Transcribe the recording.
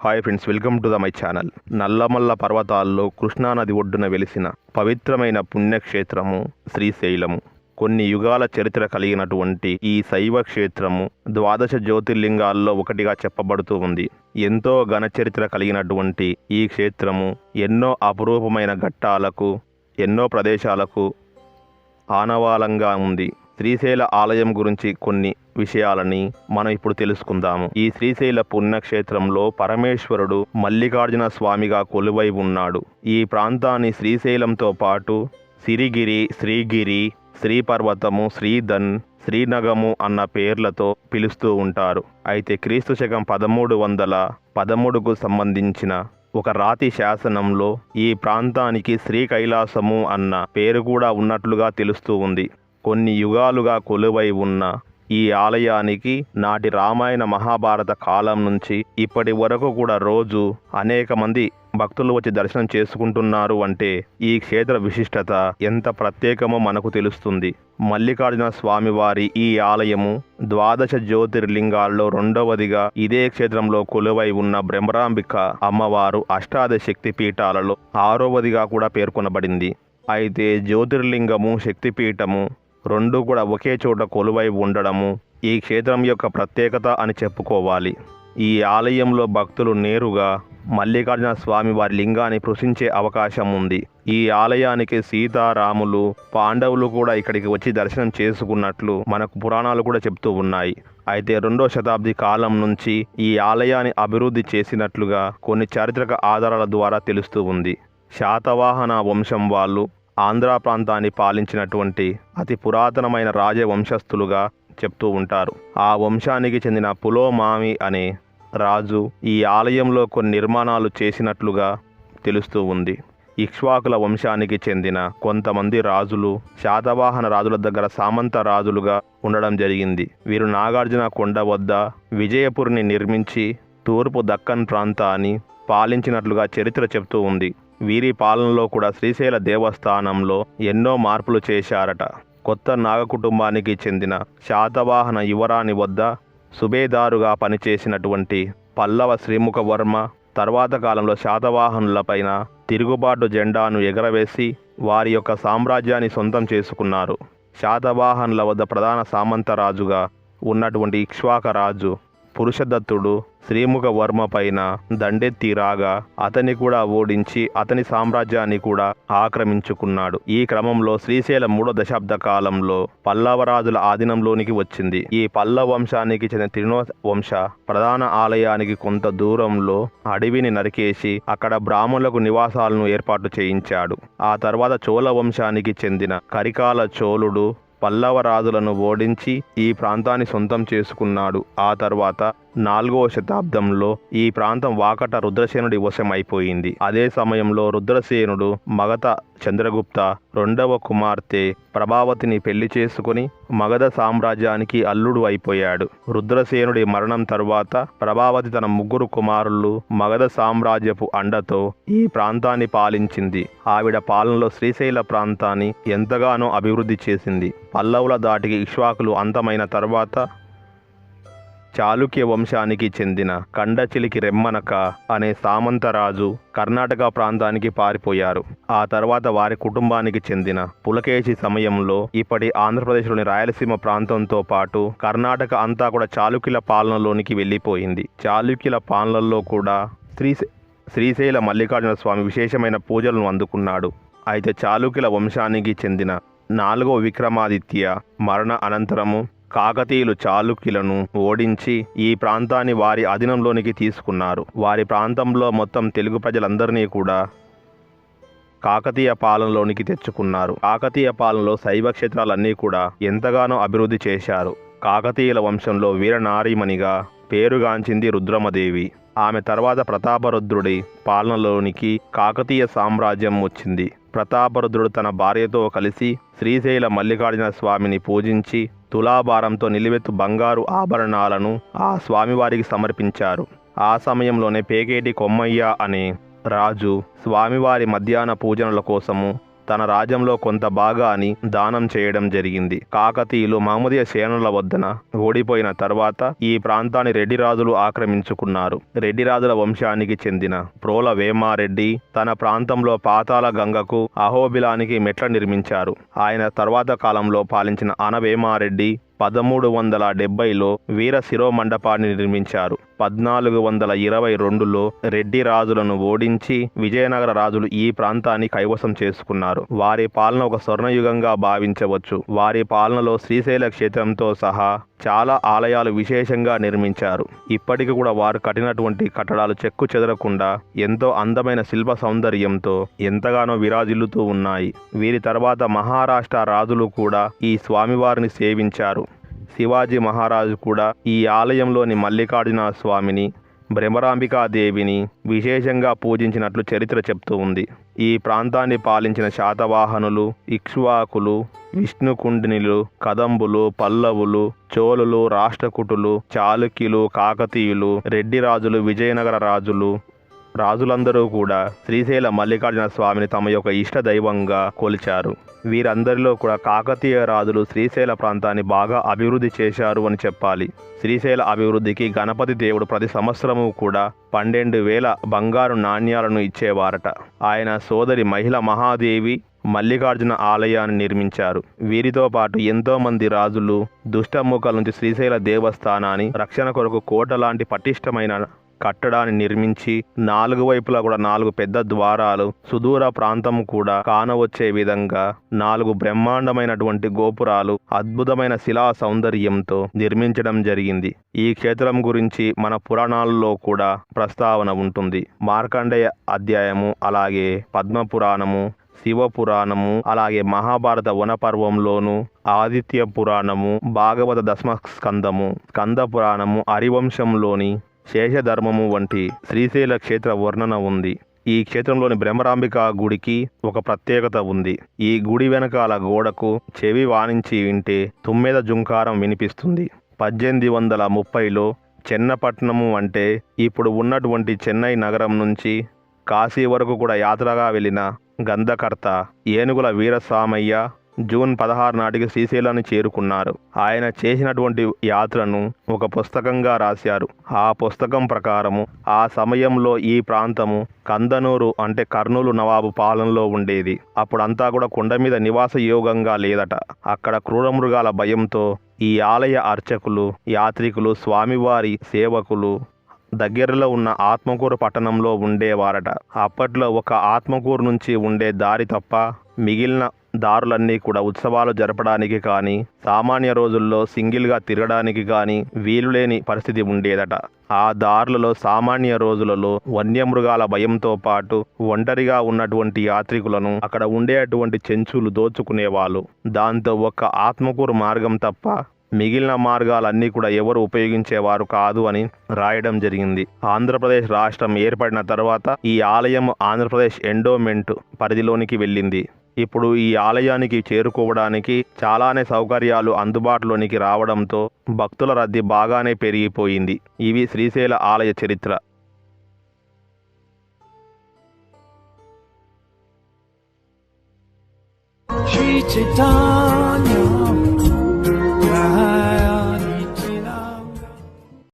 Hi friends welcome to the my channel Nallamala పర్వతాల్లో కృష్ణానది ఒడ్డున వెలిసిన పవిత్రమైన పుణ్యక్షేత్రము శ్రీశైలము. కొన్ని యుగాల చరిత్ర కలిగినటువంటి ఈ శైవ క్షేత్రము ద్వాదశ జ్యోతిర్లింగాల్లో ఒకటిగా చెప్పబడుతూ ఉంది. ఎంతో ఘన చరిత్ర కలిగినటువంటి ఈ క్షేత్రము ఎన్నో అపురూపమైన ఘట్టాలకు ఎన్నో ప్రదేశాలకు ఆనవాలంగా ఉంది. శ్రీశైల ఆలయం గురించి కొన్ని విషయాలని మనం ఇప్పుడు తెలుసుకుందాము. ఈ శ్రీశైల పుణ్యక్షేత్రంలో పరమేశ్వరుడు మల్లికార్జున స్వామిగా కొలువై ఉన్నాడు. ఈ ప్రాంతాన్ని శ్రీశైలంతో పాటు సిరిగిరి శ్రీగిరి శ్రీపర్వతము శ్రీధన్ శ్రీనగము అన్న పేర్లతో పిలుస్తూ ఉంటారు. అయితే క్రీస్తు శకం పదమూడు వందల పదమూడుకు సంబంధించిన ఒక రాతి శాసనంలో ఈ ప్రాంతానికి శ్రీ కైలాసము అన్న పేరు కూడా ఉన్నట్లుగా తెలుస్తూ ఉంది. కొన్ని యుగాలుగా కొలువై ఉన్న ఈ ఆలయానికి నాటి రామాయణ మహాభారత కాలం నుంచి ఇప్పటి వరకు కూడా రోజు అనేక మంది భక్తులు వచ్చి దర్శనం చేసుకుంటున్నారు అంటే ఈ క్షేత్ర విశిష్టత ఎంత ప్రత్యేకమో మనకు తెలుస్తుంది. మల్లికార్జున స్వామివారి ఈ ఆలయము ద్వాదశ జ్యోతిర్లింగాల్లో రెండవదిగా ఇదే క్షేత్రంలో కొలువై ఉన్న బ్రహ్మరాంబిక అమ్మవారు అష్టాదశ శక్తి పీఠాలలో ఆరవదిగా కూడా పేర్కొనబడింది. అయితే జ్యోతిర్లింగము శక్తిపీఠము రెండు కూడా ఒకే చోట కొలువై ఉండడము ఈ క్షేత్రం యొక్క ప్రత్యేకత అని చెప్పుకోవాలి. ఈ ఆలయంలో భక్తులు నేరుగా మల్లికార్జున స్వామి వారి లింగాన్ని పృశించే అవకాశం ఉంది. ఈ ఆలయానికి సీతారాములు పాండవులు కూడా ఇక్కడికి వచ్చి దర్శనం చేసుకున్నట్లు మనకు పురాణాలు కూడా చెప్తూ ఉన్నాయి. అయితే రెండో శతాబ్ది కాలం నుంచి ఈ ఆలయాన్ని అభివృద్ధి చేసినట్లుగా కొన్ని చారిత్రక ఆధారాల ద్వారా తెలుస్తూ ఉంది. శాతవాహన వంశం వాళ్ళు ఆంధ్ర ప్రాంతాన్ని పాలించినటువంటి అతి పురాతనమైన రాజవంశస్థులుగా చెప్తూ ఉంటారు. ఆ వంశానికి చెందిన పులోమామి అనే రాజు ఈ ఆలయంలో కొన్ని నిర్మాణాలు చేసినట్లుగా తెలుస్తూ ఉంది. ఇక్ష్వాకుల వంశానికి చెందిన కొంతమంది రాజులు శాతవాహన రాజుల దగ్గర సామంత రాజులుగా ఉండడం జరిగింది. వీరు నాగార్జున కొండ వద్ద విజయపురిని నిర్మించి తూర్పు దక్కన్ ప్రాంతాన్ని పాలించినట్లుగా చరిత్ర చెబుతూ ఉంది. వీరి పాలనలో కూడా శ్రీశైల దేవస్థానంలో ఎన్నో మార్పులు చేశారట. కొత్త నాగ కుటుంబానికి చెందిన శాతవాహన యువరాణి వద్ద సుబేదారుగా పనిచేసినటువంటి పల్లవ శ్రీముఖ వర్మ తర్వాత కాలంలో శాతవాహనులపైన తిరుగుబాటు జెండాను ఎగరవేసి వారి యొక్క సామ్రాజ్యాన్ని సొంతం చేసుకున్నారు. శాతవాహనుల వద్ద ప్రధాన సామంతరాజుగా ఉన్నటువంటి ఇక్ష్వాక రాజు పురుషదత్తుడు శ్రీముఖ వర్మ పైన దండెత్తి రాగా అతని కూడా ఓడించి అతని సామ్రాజ్యాన్ని కూడా ఆక్రమించుకున్నాడు. ఈ క్రమంలో శ్రీశైలం మూడో దశాబ్ద కాలంలో పల్లవరాజుల ఆధీనంలోనికి వచ్చింది. ఈ పల్లవ వంశానికి చెందిన త్రినో వంశ ప్రధాన ఆలయానికి కొంత దూరంలో అడవిని నరికేసి అక్కడ బ్రాహ్మణులకు నివాసాలను ఏర్పాటు చేయించాడు. ఆ తర్వాత చోళ వంశానికి చెందిన కరికాల చోళుడు పల్లవ రాజులను ఓడించి ఈ ప్రాంతాన్ని సొంతం చేసుకున్నాడు. ఆ తర్వాత నాలుగవ శతాబ్దంలో ఈ ప్రాంతం వాకట రుద్రసేనుడి వశం అయిపోయింది అదే సమయంలో రుద్రసేనుడు మగత చంద్రగుప్త రెండవ కుమార్తె ప్రభావతిని పెళ్ళి చేసుకుని మగధ సామ్రాజ్యానికి అల్లుడు అయిపోయాడు. రుద్రసేనుడి మరణం తరువాత ప్రభావతి తన ముగ్గురు కుమారులు మగధ సామ్రాజ్యపు అండతో ఈ ప్రాంతాన్ని పాలించింది. ఆవిడ పాలనలో శ్రీశైల ప్రాంతాన్ని ఎంతగానో అభివృద్ధి చేసింది. పల్లవుల దాటికి ఇక్ష్వాకులు అంతమైన తర్వాత చాళుక్య వంశానికి చెందిన కండచిలికి రెమ్మనక అనే సామంతరాజు కర్ణాటక ప్రాంతానికి పారిపోయారు. ఆ తర్వాత వారి కుటుంబానికి చెందిన పులకేశి సమయంలో ఇప్పటి ఆంధ్రప్రదేశ్లోని రాయలసీమ ప్రాంతంతో పాటు కర్ణాటక అంతా కూడా చాళుక్యుల పాలనలోనికి వెళ్ళిపోయింది. చాళుక్యుల పాలనలో కూడా శ్రీ శ్రీశైల మల్లికార్జున స్వామి విశేషమైన పూజలను అందుకున్నాడు. అయితే చాళుక్యుల వంశానికి చెందిన నాలుగో విక్రమాదిత్య మరణ అనంతరము కాకతీయులు చాళుక్యులను ఓడించి ఈ ప్రాంతాన్ని వారి అధీనంలోనికి తీసుకున్నారు. వారి ప్రాంతంలో మొత్తం తెలుగు ప్రజలందరినీ కూడా కాకతీయ పాలనలోనికి తెచ్చుకున్నారు. కాకతీయ పాలనలో శైవ క్షేత్రాలన్నీ కూడా ఎంతగానో అభివృద్ధి చేశారు. కాకతీయుల వంశంలో వీరనారీమణిగా పేరుగాంచింది రుద్రమదేవి. ఆమె తర్వాత ప్రతాపరుద్రుడి పాలనలోనికి కాకతీయ సామ్రాజ్యం వచ్చింది. ప్రతాపరుద్రుడు తన భార్యతో కలిసి శ్రీశైల మల్లికార్జున స్వామిని పూజించి తులాభారంతో నిలువెత్తు బంగారు ఆభరణాలను ఆ స్వామివారికి సమర్పించారు. ఆ సమయంలోనే పేకేటి కొమ్మయ్య అనే రాజు స్వామివారి మధ్యాహ్న పూజనల కోసము తన రాజ్యంలో కొంత భాగాన్ని దానం చేయడం జరిగింది. కాకతీయులు మహమ్మదీయ సేనల వద్దన ఓడిపోయిన తర్వాత ఈ ప్రాంతాన్ని రెడ్డి రాజులు ఆక్రమించుకున్నారు. రెడ్డి రాజుల వంశానికి చెందిన ప్రోల వేమారెడ్డి తన ప్రాంతంలో పాతాల గంగకు అహోబిలానికి మెట్ల నిర్మించారు. ఆయన తర్వాత కాలంలో పాలించిన అనవేమారెడ్డి పదమూడు వందల డెబ్బైలో వీర శిరోమండపాన్ని నిర్మించారు. పద్నాలుగు వందల ఇరవై రెండులో రెడ్డి రాజులను ఓడించి విజయనగర రాజులు ఈ ప్రాంతాన్ని కైవసం చేసుకున్నారు. వారి పాలన ఒక స్వర్ణయుగంగా భావించవచ్చు. వారి పాలనలో శ్రీశైల క్షేత్రంతో సహా చాలా ఆలయాలు విశేషంగా నిర్మించారు. ఇప్పటికి కూడా వారు కట్టినటువంటి కట్టడాలు చెక్కు చెదరకుండా ఎంతో అందమైన శిల్ప సౌందర్యంతో ఎంతగానో విరాజిల్లుతూ ఉన్నాయి. వీరి తర్వాత మహారాష్ట్ర రాజులు కూడా ఈ స్వామివారిని సేవించారు. శివాజీ మహారాజు కూడా ఈ ఆలయంలోని మల్లికార్జున స్వామిని భ్రమరాంబికాదేవిని విశేషంగా పూజించినట్లు చరిత్ర చెప్తూ ఉంది. ఈ ప్రాంతాన్ని పాలించిన శాతవాహనులు ఇక్ష్వాకులు విష్ణుకుండినులు కదంబులు పల్లవులు చోళులు రాష్ట్రకూటులు చాళుక్యులు కాకతీయులు రెడ్డి రాజులు విజయనగర రాజులు రాజులందరూ కూడా శ్రీశైల మల్లికార్జున స్వామిని తమ యొక్క ఇష్ట దైవంగా కొలిచారు. వీరందరిలో కూడా కాకతీయ రాజులు శ్రీశైల ప్రాంతాన్ని బాగా అభివృద్ధి చేశారు అని చెప్పాలి. శ్రీశైల అభివృద్ధికి గణపతి దేవుడు ప్రతి సంవత్సరము కూడా పన్నెండు వేల బంగారు నాణ్యాలను ఇచ్చేవారట. ఆయన సోదరి మహిళ మహాదేవి మల్లికార్జున ఆలయాన్ని నిర్మించారు. వీరితో పాటు ఎంతోమంది రాజులు దుష్టముఖల నుంచి శ్రీశైల దేవస్థానాన్ని రక్షణ కొరకు కోట లాంటి పటిష్టమైన కట్టడాన్ని నిర్మించి నాలుగు వైపులా కూడా నాలుగు పెద్ద ద్వారాలు సుదూర ప్రాంతం కూడా కానవచ్చే విధంగా నాలుగు బ్రహ్మాండమైనటువంటి గోపురాలు అద్భుతమైన శిలా సౌందర్యంతో నిర్మించడం జరిగింది. ఈ క్షేత్రం గురించి మన పురాణాల్లో కూడా ప్రస్తావన ఉంటుంది. మార్కండేయ అధ్యాయము అలాగే పద్మ పురాణము శివ పురాణము అలాగే మహాభారత వనపర్వంలోను ఆదిత్య పురాణము భాగవత దశమ స్కందము స్కంద పురాణము హరివంశంలోని శేషధర్మము వంటి శ్రీశైల క్షేత్ర వర్ణన ఉంది. ఈ క్షేత్రంలోని బ్రహ్మరాంబిక గుడికి ఒక ప్రత్యేకత ఉంది. ఈ గుడి వెనకాల గోడకు చెవి వాణించి వింటే తుమ్మెద జుంకారం వినిపిస్తుంది. పద్దెనిమిది వందల ముప్పైలో చెన్నపట్నము అంటే ఇప్పుడు ఉన్నటువంటి చెన్నై నగరం నుంచి కాశీ వరకు కూడా యాత్రగా వెళ్ళిన గంధకర్త ఏనుగుల వీరస్వామయ్య జూన్ పదహారు నాటికి శ్రీశైలాన్ని చేరుకున్నారు. ఆయన చేసినటువంటి యాత్రను ఒక పుస్తకంగా రాశారు. ఆ పుస్తకం ప్రకారము ఆ సమయంలో ఈ ప్రాంతము కందనూరు అంటే కర్నూలు నవాబు పాలనలో ఉండేది. అప్పుడంతా కూడా కొండ మీద నివాస యోగంగా లేదట. అక్కడ క్రూరమృగాల భయంతో ఈ ఆలయ అర్చకులు యాత్రికులు స్వామివారి సేవకులు దగ్గరలో ఉన్న ఆత్మకూరు పట్టణంలో ఉండేవారట. అప్పట్లో ఒక ఆత్మకూరు నుంచి ఉండే దారి తప్ప మిగిలిన దారులన్నీ కూడా ఉత్సవాలు జరపడానికి కానీ సామాన్య రోజుల్లో సింగిల్గా తిరగడానికి కానీ వీలులేని పరిస్థితి ఉండేదట. ఆ దారులలో సామాన్య రోజులలో వన్యమృగాల భయంతో పాటు ఒంటరిగా ఉన్నటువంటి యాత్రికులను అక్కడ ఉండేటువంటి చెంచులు దోచుకునేవాళ్ళు. దాంతో ఒక ఆత్మకూరు మార్గం తప్ప మిగిలిన మార్గాలన్నీ కూడా ఎవరు ఉపయోగించేవారు కాదు అని రాయడం జరిగింది. ఆంధ్రప్రదేశ్ రాష్ట్రం ఏర్పడిన తర్వాత ఈ ఆలయం ఆంధ్రప్రదేశ్ ఎండోమెంట్ పరిధిలోనికి వెళ్ళింది. ఇప్పుడు ఈ ఆలయానికి చేరుకోవడానికి చాలానే సౌకర్యాలు అందుబాటులోనికి రావడంతో భక్తుల రద్దీ బాగానే పెరిగిపోయింది. ఇవి శ్రీశైల ఆలయ చరిత్ర. Shri